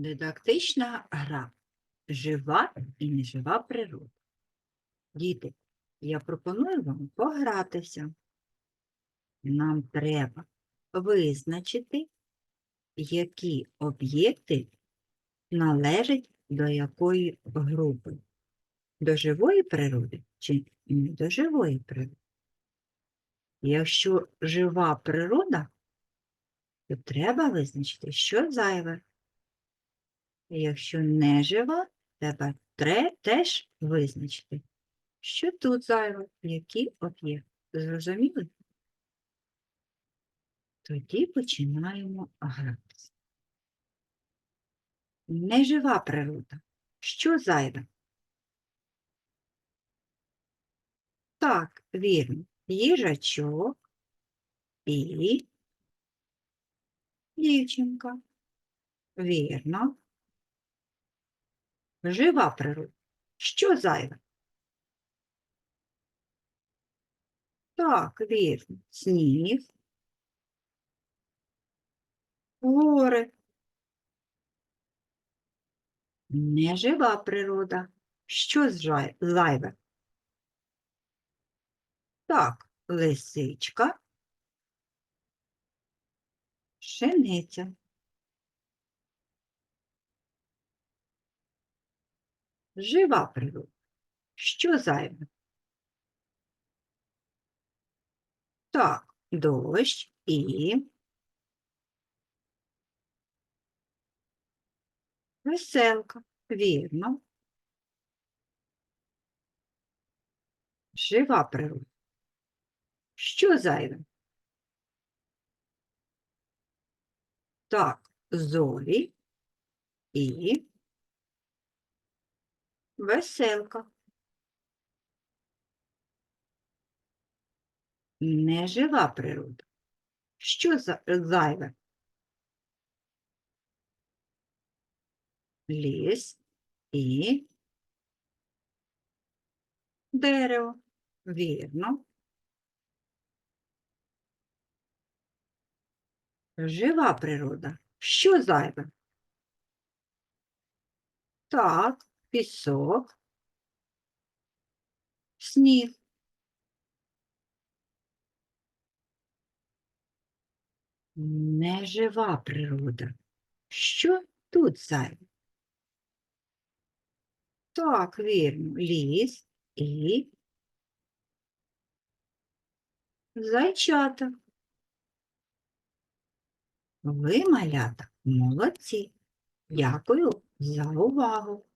Дидактична гра. Жива і нежива природа. Діти, я пропоную вам погратися. Нам треба визначити, які об'єкти належать до якої групи. До живої природи чи не до живої природи. Якщо жива природа, то треба визначити, що зайве. Якщо не жива, треба тре- теж визначити, що тут зайве, які об'єкти. Зрозуміли? Тоді починаємо гратися. Нежива природа. Що зайве? Так, вірно. Їжачок і дівчинка. Вірно. Жива природа. Що зайве? Так, вірно. Сніг. Гори. Нежива природа. Що зайве? Так, лисичка. Пшениця. Жива природа. Що зайве? Так, дощ і веселка. Вірно. Жива природа. Що зайве? Так, зорі і веселка. Нежива природа. Що за зайве? Ліс і дерево. Вірно. Жива природа. Що зайве? Так, пісок, сніг. Нежива природа. Що тут зайве? Так, вірно, ліс і зайчата. Ви, малята, молодці. Дякую за увагу.